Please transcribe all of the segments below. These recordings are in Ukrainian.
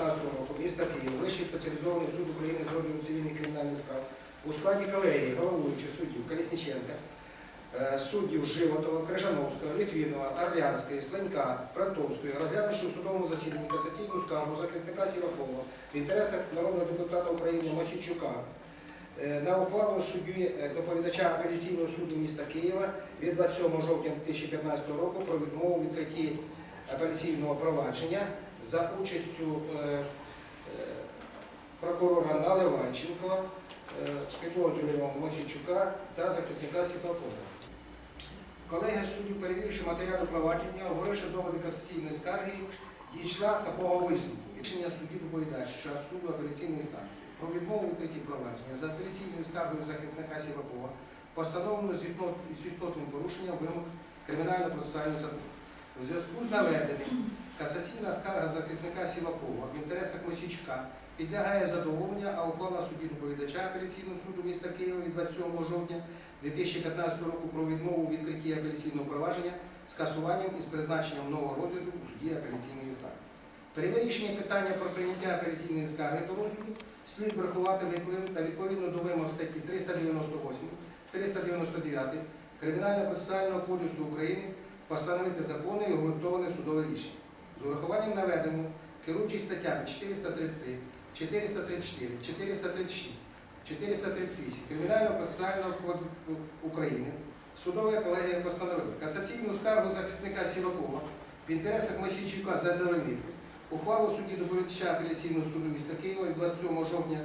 2015 року міста Києва Вищий спеціалізований суд України з розгляду цивільних кримінальних справ. У складі колегії головуючих суддів Колісніченка, е, суддів Животова, Крижановського, Літвінова, Орлянської, Сленька, Франтовської, розглянувши у судовому засіданні касаційну скаргу захисника Сівакова в інтересах народного депутата України Мосійчука е, на ухвалу судді е, доповідача апеляційного суду міста Києва від 27 жовтня 2015 року про відмову відкритті апеляційного провадження за участю е, е, прокурора Наливайченко, е, підозрюваного Мосійчука та захисника Сіпакова. Колегія суддів, перевіривши матеріали провадження, оголошує доводи касаційної скарги, дійшла такого висновку. Рішення судді доповідача суду апеляційної інстанції про відмову у відкритті провадження за апеляційною скаргою захисника Сівакова постановлено з істотним порушенням вимог кримінально-процесуального закону. У зв'язку з наведеним касаційна скарга захисника Сівакова в інтересах Мосічка підлягає задоволення, а ухвала судді доповідача апеляційного суду міста Києва від 27 жовтня 2015 року про відмову у відкритті апеляційного провадження скасуванням із призначенням нового розгляду у суді апеляційної інстанції. При вирішенні питання про прийняття апеляційної скарги до розгляду слід врахувати виплив та відповідно до вимог статті 398, 399 Кримінально-процесуального кодексу України постановити законне і обґрунтоване судове рішення. З урахуванням наведеного, керуючись статтями 433, 434, 436, 438 Кримінально-процесуального кодексу України, судова колегія постановила касаційну скаргу захисника Сівакова в інтересах Мосійчука задовольнити. Ухвалу судді доповідача апеляційного суду міста Києва 27 жовтня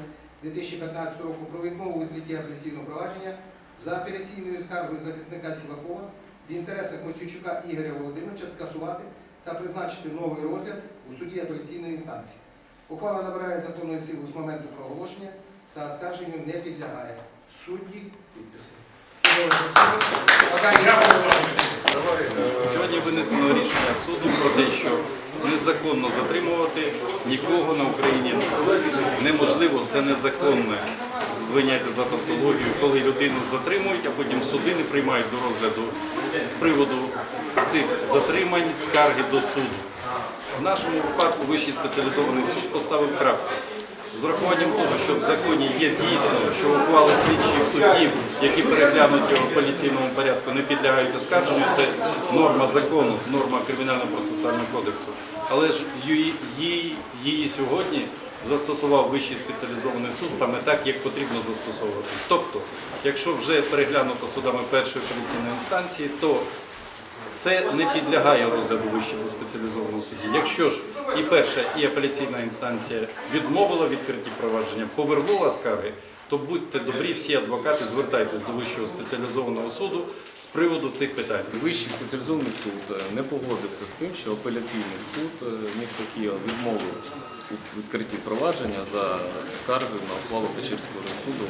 2015 року про відмову у відкритті апеляційного провадження за апеляційною скаргою захисника Сівакова в інтересах Мосійчука Ігоря Володимировича скасувати та призначити новий розгляд у суді апеляційної інстанції. Ухвала набирає законної сили з моменту проголошення та оскарженню не підлягає. Судді підписи. Сьогодні винесено рішення суду про те, що незаконно затримувати нікого на Україні неможливо, це незаконне. Звиняйте за тавтологію, коли людину затримують, а потім суди не приймають до розгляду з приводу цих затримань скарги до суду. В нашому випадку Вищий спеціалізований суд поставив крапку. З урахуванням того, що в законі є дійсно, що ухвали слідчих суддів, які переглянуті в поліційному порядку, не підлягають оскарженню, це норма закону, норма кримінально-процесуального кодексу. Але ж її, її сьогодні застосував Вищий спеціалізований суд саме так, як потрібно застосовувати. Тобто, якщо вже переглянуто судами першої апеляційної інстанції, то це не підлягає розгляду вищого спеціалізованого суді. Якщо ж і перша, і апеляційна інстанція відмовила відкритті провадження, повернула скарги, то будьте добрі, всі адвокати, звертайтесь до вищого спеціалізованого суду приводу цих питань. Вищий спеціалізований суд е, не погодився з тим, що апеляційний суд е, міста Києва відмовив у відкритті провадження за скаргою на ухвалу Печерського суду,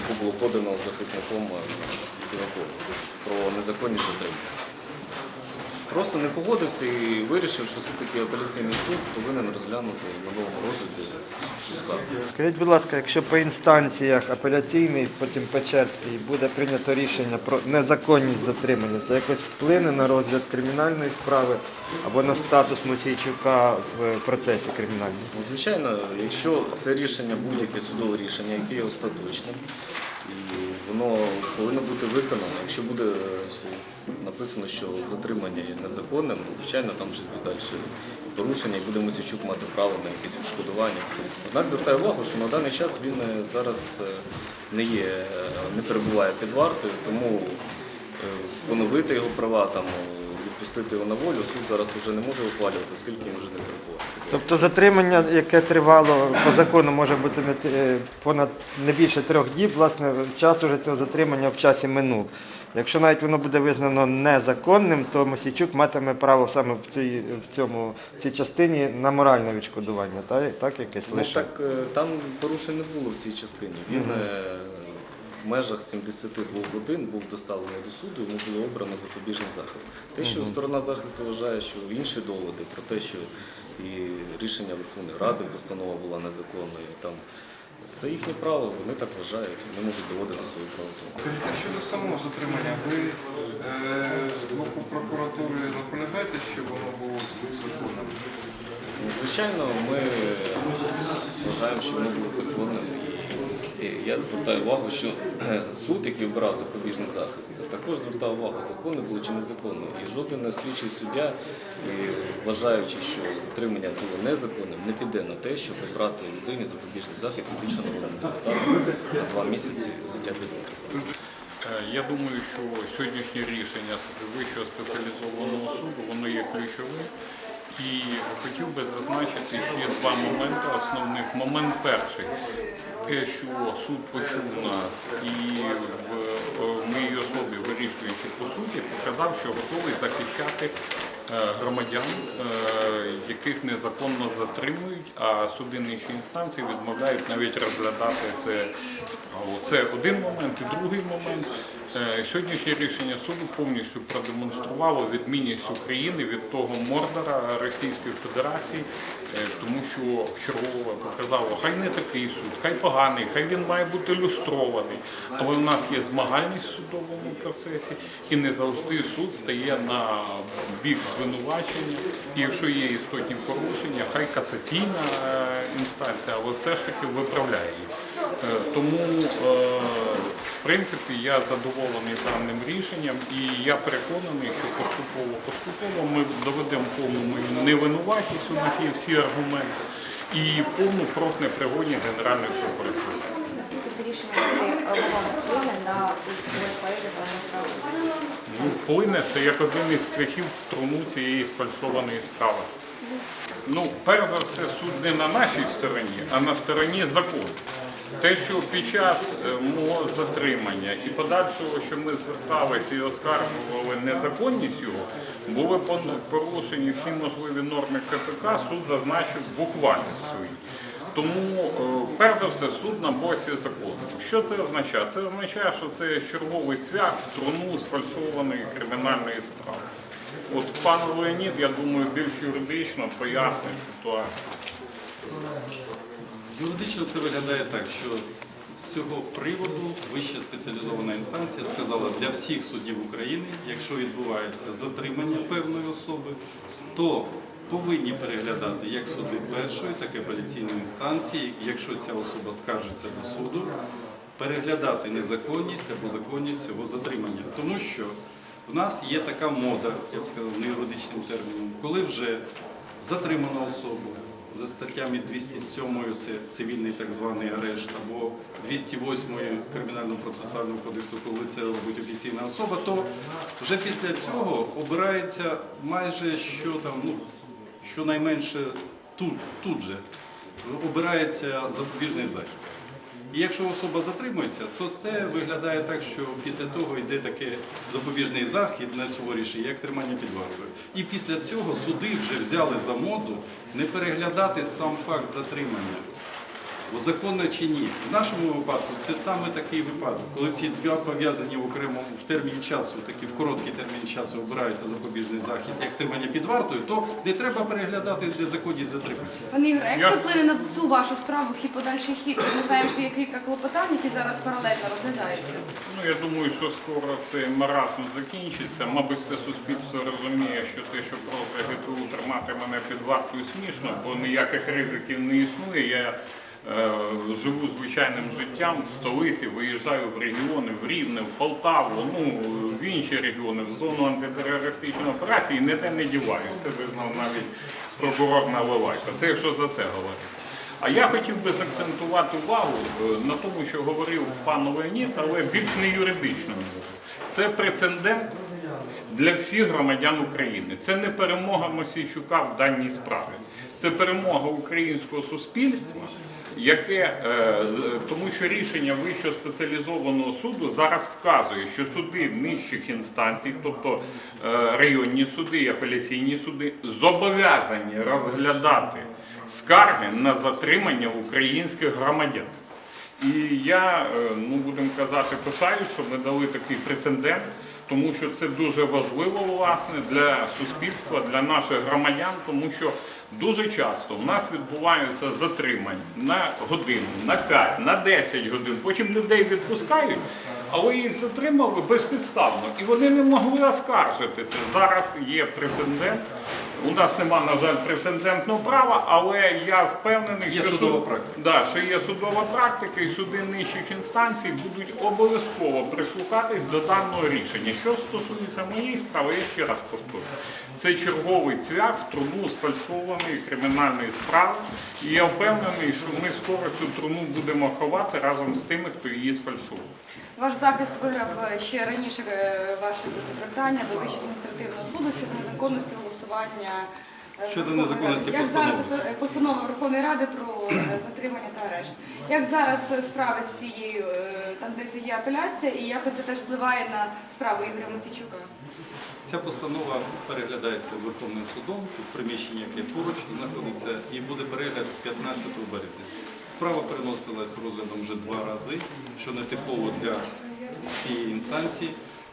яку було подано захисником Сінакову про незаконні затримання. Просто не погодився і вирішив, що все-таки апеляційний суд повинен розглянути на новому розгляді цю скаргу. Скажіть, будь ласка, якщо по інстанціях апеляційний, потім Печерський буде прийнято рішення про незаконність затримання, це якось вплине на розгляд кримінальної справи або на статус Мосійчука в процесі кримінальному? Ну, Звичайно, якщо це рішення, будь-яке судове рішення, яке є остаточним, і воно повинно бути виконано. Якщо буде е, написано, що затримання є незаконним, ну, звичайно, там вже далі порушення, і буде Мосійчук мати право на якесь відшкодування. Однак звертаю увагу, що на даний час він е, зараз е, не є, не перебуває під вартою, тому поновити його права, там, е, відпустити його на волю, суд зараз вже не може ухвалювати, оскільки він вже не перебуває. Тобто затримання, яке тривало по закону, може бути не т- понад не більше трьох діб, власне, час уже цього затримання в часі минув. Якщо навіть воно буде визнано незаконним, то Мосійчук матиме право саме в цій, в цьому, в цій частині на моральне відшкодування, так, так якесь Ну лише? так е, там порушень не було в цій частині. Він Мгм. е, в межах 72 годин був доставлений до суду, йому було обрано запобіжний захід. Те, що сторона захисту вважає, що інші доводи про те, що і рішення Верховної Ради постанова була незаконною, там це їхнє право, вони так вважають, не можуть доводити свою правоту. А щодо самого затримання, ви е, з боку прокуратури наполягаєте, що воно було законним? Звичайно, ми вважаємо, що воно було законним. Я звертаю увагу, що е, суд, який обирав запобіжний захист, також звертав увагу, законне було чи незаконно. І жоден слідчий суддя, вважаючи, що затримання було незаконним, не піде на те, щоб обрати людині запобіжний захід і більше народному депутату на два місяці під. Е, Я думаю, що сьогоднішнє рішення Вищого спеціалізованого суду воно є ключовим. І хотів би зазначити ще два моменти основних. Момент перший це те, що суд почув нас і в е, моїй особі, вирішуючи по суті, показав, що готовий захищати е, громадян, е, яких незаконно затримують, а суди нижчої інстанції відмовляють навіть розглядати це справу. Це один момент. І другий момент. Е, Сьогоднішнє рішення суду повністю продемонструвало відмінність України від того мордора Російської Федерації, е, тому що чергове показало, хай не такий суд, хай поганий, хай він має бути люстрований. Але у нас є змагальність в судовому процесі, і не завжди суд стає на бік звинувачення. І якщо є істотні порушення, хай касаційна е, інстанція, але все ж таки виправляє Тому, в принципі, я задоволений даним рішенням і я переконаний, що поступово поступово ми доведемо повну мою невинуватість. У нас є всі аргументи і повну профнепригодність Генеральної прокуратури. Наскільки це рішення буде е, вплине на? Ну, вплине це як один із цвяхів в труну цієї сфальшованої справи. Ну, перш за все, суд не на нашій стороні, а на стороні закону. Те, що під час е, мого затримання і подальшого, що ми зверталися і оскаржували незаконність його, були порушені всі можливі норми КПК, суд зазначив буквально свої. Тому, е, перш за все, суд на боці закону. Що це означає? Це означає, що це черговий цвях в труну сфальшованої кримінальної справи. От пан Леонід, я думаю, більш юридично пояснить ситуацію. Юридично це виглядає так, що з цього приводу вища спеціалізована інстанція сказала для всіх суддів України, якщо відбувається затримання певної особи, то повинні переглядати як суди першої, так і апеляційної інстанції, якщо ця особа скаржиться до суду, переглядати незаконність або законність цього затримання. Тому що в нас є така мода, я б сказав, не юридичним терміном, коли вже затримано особу за статтями 207 це цивільний так званий арешт, або 208 Кримінального процесуального кодексу, коли це робить офіційна особа, то вже після цього обирається майже що там, ну, щонайменше тут, тут же обирається запобіжний захід. І якщо особа затримується, то це виглядає так, що після того йде такий запобіжний захід найсуворіший, як тримання під вартою. І після цього суди вже взяли за моду не переглядати сам факт затримання. Бо законно чи ні. В нашому випадку це саме такий випадок, коли ці два пов'язані в окремому в термін часу, такі в короткий термін часу обирається запобіжний захід, як тримання під вартою, то не треба переглядати де законність затримання. Пане Ігоре, як це вплине на всю вашу справу в подальший хід? Ми знаємо, що є кілька клопотань, які зараз паралельно розглядаються. Ну, я думаю, що скоро цей маразм закінчиться. Мабуть, все суспільство розуміє, що те, що просто ГПУ тримати мене під вартою смішно, бо ніяких ризиків не існує. Я живу звичайним життям в столиці, виїжджаю в регіони, в Рівне, в Полтаву, ну в інші регіони, в зону антитерористичної операції, ніде не діваюсь. Це визнав навіть прокурор Наливайко. Це якщо за це говорити. А я хотів би закцентувати увагу е, на тому, що говорив пан Леонід, але більш не юридично. Це прецедент для всіх громадян України. Це не перемога Мосійчука в даній справі. Це перемога українського суспільства, яке е, тому, що рішення Вищого спеціалізованого суду зараз вказує, що суди нижчих інстанцій, тобто е, районні суди і апеляційні суди, зобов'язані розглядати скарги на затримання українських громадян. І я, е, ну будемо казати, пишаю, що ми дали такий прецедент, тому що це дуже важливо власне для суспільства, для наших громадян, тому що дуже часто в нас відбуваються затримання на годину, на 5, на 10 годин. Потім людей відпускають, але їх затримали безпідставно. І вони не могли оскаржити це. Зараз є прецедент. У нас нема, на жаль, прецедентного права, але я впевнений, Є що судова практика. Да, що є судова практика, і суди нижчих інстанцій будуть обов'язково прислухатись до даного рішення. Що стосується моєї справи, я ще раз повторю. Це черговий цвях в труну сфальшованої кримінальної справи. І я впевнений, що ми скоро цю труну будемо ховати разом з тими, хто її сфальшував. Ваш захист виграв е, ще раніше е, ваше звертання до Вищого адміністративного суду щодо незаконності голосування. Щодо незаконності. Як зараз це, постанова Верховної Ради про е, затримання та арешт. Як зараз е, справи з цією, е, там здається, є апеляція, і як це теж впливає на справу Ігоря Мосійчука? Ця постанова переглядається Верховним судом, тут приміщення, яке поруч знаходиться, і буде перегляд 15 березня. Справа переносилась розглядом вже два рази, що не типово для цієї інстанції.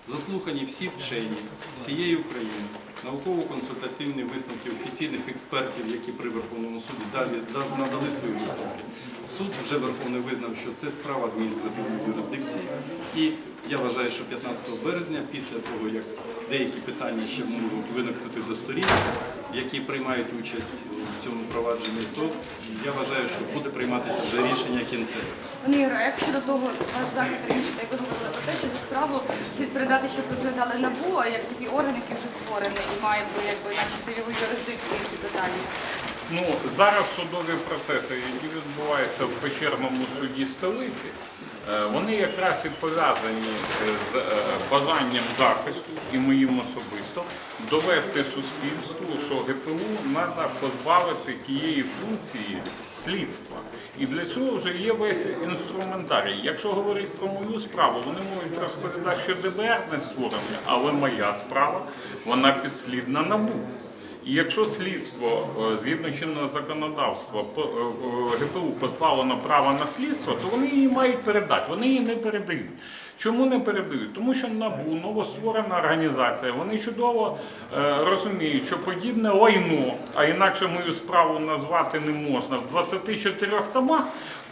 Заслухані всі вчені всієї України, науково-консультативні висновки офіційних експертів, які при Верховному суді далі да- надали свої висновки. Суд вже Верховний визнав, що це справа адміністративної юрисдикції. І я вважаю, що 15 березня, після того, як деякі питання ще можуть виникнути до сторін, які приймають участь у цьому провадженні, то я вважаю, що буде прийматися вже рішення кінцеве. Пане Ігоре, а як щодо того, ваш захист раніше, як ви говорили про те, що цю справу слід передати, щоб розглядали НАБУ, а як такий орган, який вже створений і має би, якби, наче це його юрисдикції ці питання. Ну, зараз судові процеси, які відбуваються в печерному суді столиці, е, вони якраз і пов'язані з е, бажанням захисту і моїм особисто довести суспільству, що ГПУ треба позбавити тієї функції слідства. І для цього вже є весь інструментарій. Якщо говорити про мою справу, вони можуть розповідати, що ДБР не створене, але моя справа вона підслідна НАБУ. І якщо слідство е, згідно чинного законодавства е, е, ГПУ позбавлено права на слідство, то вони її мають передати. Вони її не передають. Чому не передають? Тому що НАБУ, новостворена організація, вони чудово е, розуміють, що подібне лайно, а інакше мою справу назвати не можна, в 24 томах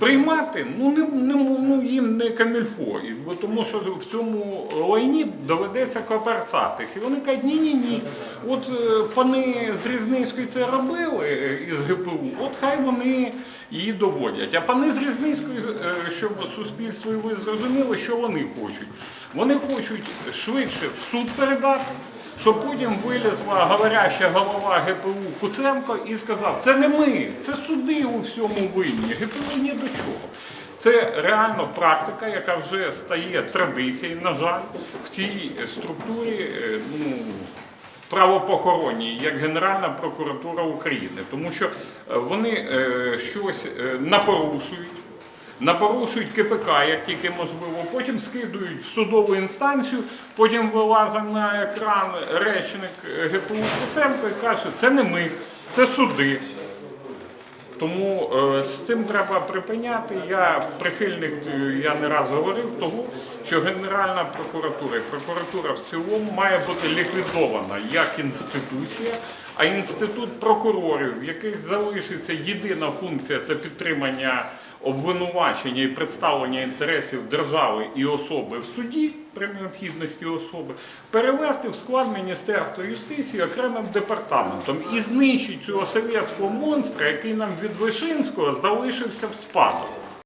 приймати ну, не, не, ну, їм не камільфо. Бо тому що в цьому лайні доведеться коперсатись. І вони кажуть, ні-ні-ні. От е, пани з Різницької це робили е, із ГПУ, от хай вони її доводять. А пани з Різницької, е, щоб суспільство ви зрозуміли, що вони хочуть. Вони хочуть швидше в суд передати. Щоб потім вилізла говоряща голова ГПУ Куценко і сказав, це не ми, це суди у всьому винні, ГПУ ні до чого. Це реально практика, яка вже стає традицією, на жаль, в цій структурі е, ну, правопохоронній, як Генеральна прокуратура України, тому що е, вони е, щось напорушують. Напорушують КПК, як тільки можливо, потім скидують в судову інстанцію, потім вилазить на екран речник ГПУ Куценко і каже, це не ми, це суди. Тому е, з цим треба припиняти. Я прихильник, е, я не раз говорив того, що Генеральна прокуратура і прокуратура в цілому має бути ліквідована як інституція, а інститут прокурорів, в яких залишиться єдина функція це підтримання обвинувачення і представлення інтересів держави і особи в суді при необхідності особи, перевести в склад Міністерства юстиції окремим департаментом і знищити цього совєтського монстра, який нам від Вишинського залишився в спадок.